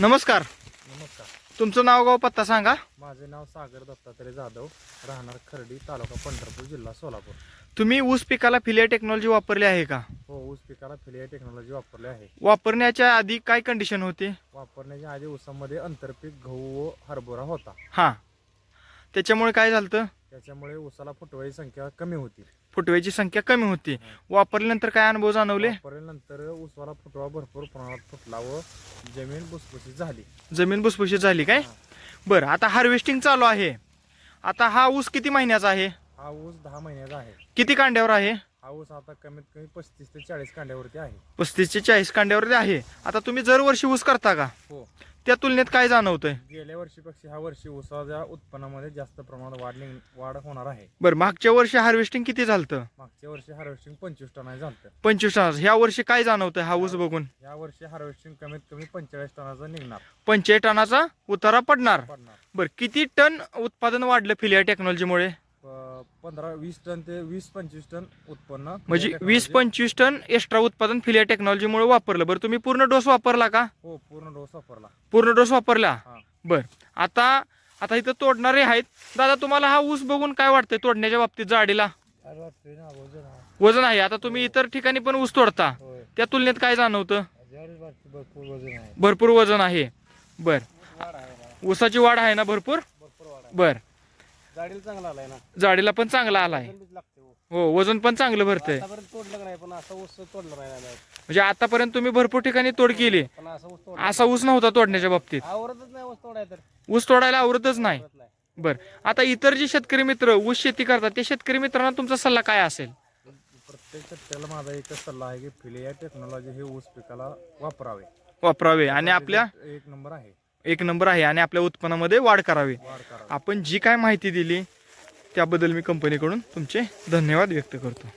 नमस्कार. नमस्कार. तुमचं नाव गाव पत्ता सांगा. माझे नाव सागर दत्तात्रय जाधव राहणार खर्डी तालुका पंढरपूर जिल्हा सोलापूर. तुम्ही ऊस पिकाला फिलिया टेक्नॉलॉजी वापरली आहे का? हो ऊस पिकाला फिलिया टेक्नॉलॉजी वापरली आहे. वापरण्याच्या आधी काय कंडिशन होती? वापरण्याच्या आधी ऊसामध्ये आंतरपीक गहू व हरभरा होता. हां. त्याच्यामुळे काय झालं त्याच्यामुळे ऊसाला फुटवाची संख्या कमी होती. फुटव्याची संख्या कमी होती. वापरल्यानंतर काय अनुभव जाणवले? वापरल्यानंतर ऊसाला फुटवा भरपूर प्रमाणात फुटला व जमीन भुसभुशीत झाली. जमीन भुसभुशीत झाली काय? बरं आता हार्वेस्टिंग चालू आहे. आता हा ऊस किती महिन्याचा आहे? हा ऊस दहा महिन्याचा आहे. किती कांड्यावर आहे? हा ऊस आता कमीत कमी पस्तीस ते चाळीस कांड्यावरती आहे. पस्तीस ते चाळीस कांड्यावर आहे. आता तुम्ही दरवर्षी ऊस करता का? हो. त्या तुलनेत काय जाणवतंय? गेल्या वर्षीपेक्षा ह्या वर्षी ऊसाच्या उत्पन्नामध्ये जास्त प्रमाणात वाढ निघ- वाढ होणार आहे. बरं मागच्या वर्षी हार्वेस्टिंग किती झालं मागच्या वर्षी हार्वेस्टिंग पंचवीस टन झालं पंचवीस टन ह्या वर्षी काय जाणवतंय हा ऊस बघून? या वर्षी हार्वेस्टिंग कमीत कमी पंचेचाळीस टनाचा निघणार. पंचेचाळीस टनाचा उतारा पडणार. पडणार. बरं किती टन उत्पादन वाढलं फिलिया टेक्नॉलॉजीमुळे पंधरा वीस टन ते वीस पंचवीस टन उत्पन्न म्हणजे वीस पंचवीस टन एक्स्ट्रा उत्पादन फिलिया टेक्नॉलॉजीमुळे वापरलं. बरं तुम्ही पूर्ण डोस वापरला का? हो पूर्ण डोस वापरला. पूर्ण डोस वापरला? हा. बर आता आता इथं तोडणारे आहेत. दादा तुम्हाला हा ऊस बघून काय वाटतंय तोडण्याच्या बाबतीत जाडीला? काय वाटतंय ना वजन आहे. वजन आहे. आता तुम्ही इतर ठिकाणी पण ऊस तोडता. होय. त्या तुलनेत काय जाणवतं? ज्यावेळेस वाटतं भरपूर वजन आहे. भरपूर वजन आहे. बर. ऊसाची वाढ आहे ना भरपूर? बर. गाडीला चांगला आलाय ना. जाडीला पण चांगला आलाय. वजन बीच लागते हो. हो वजन पण चांगलं भरतंय. आतापर्यंत तोडलं नाही पण असं ऊस तोडलं नाही आम्ही. म्हणजे आतापर्यंत तुम्ही भरपूर ठिकाणी तोड केली. पण असं ऊस तोड असा ऊस नव्हता तोडण्याच्या बाबतीत. नाही ऊस तोडाय तर. ऊस तोडायला आवडतच नाही. आवडत नाही. बर. आता इतर जे शेतकरी मित्र ऊस शेती करतात त्या शेतकरी मित्रांना तुमचा सल्ला काय असेल? प्रत्येक शेतकऱ्याला माझा एकच सल्ला आहे की फिलिया टेक्नॉलॉजी हे ऊस पिकाला वापरावे. वापरावे. आणि आपल्या? एक नंबर आहे. एक नंबर आहे आणि आपल्या उत्पन्नामध्ये वाढ करावी. आपण जी काय माहिती दिली त्याबद्दल मी कंपनीकडून तुमचे धन्यवाद व्यक्त करतो.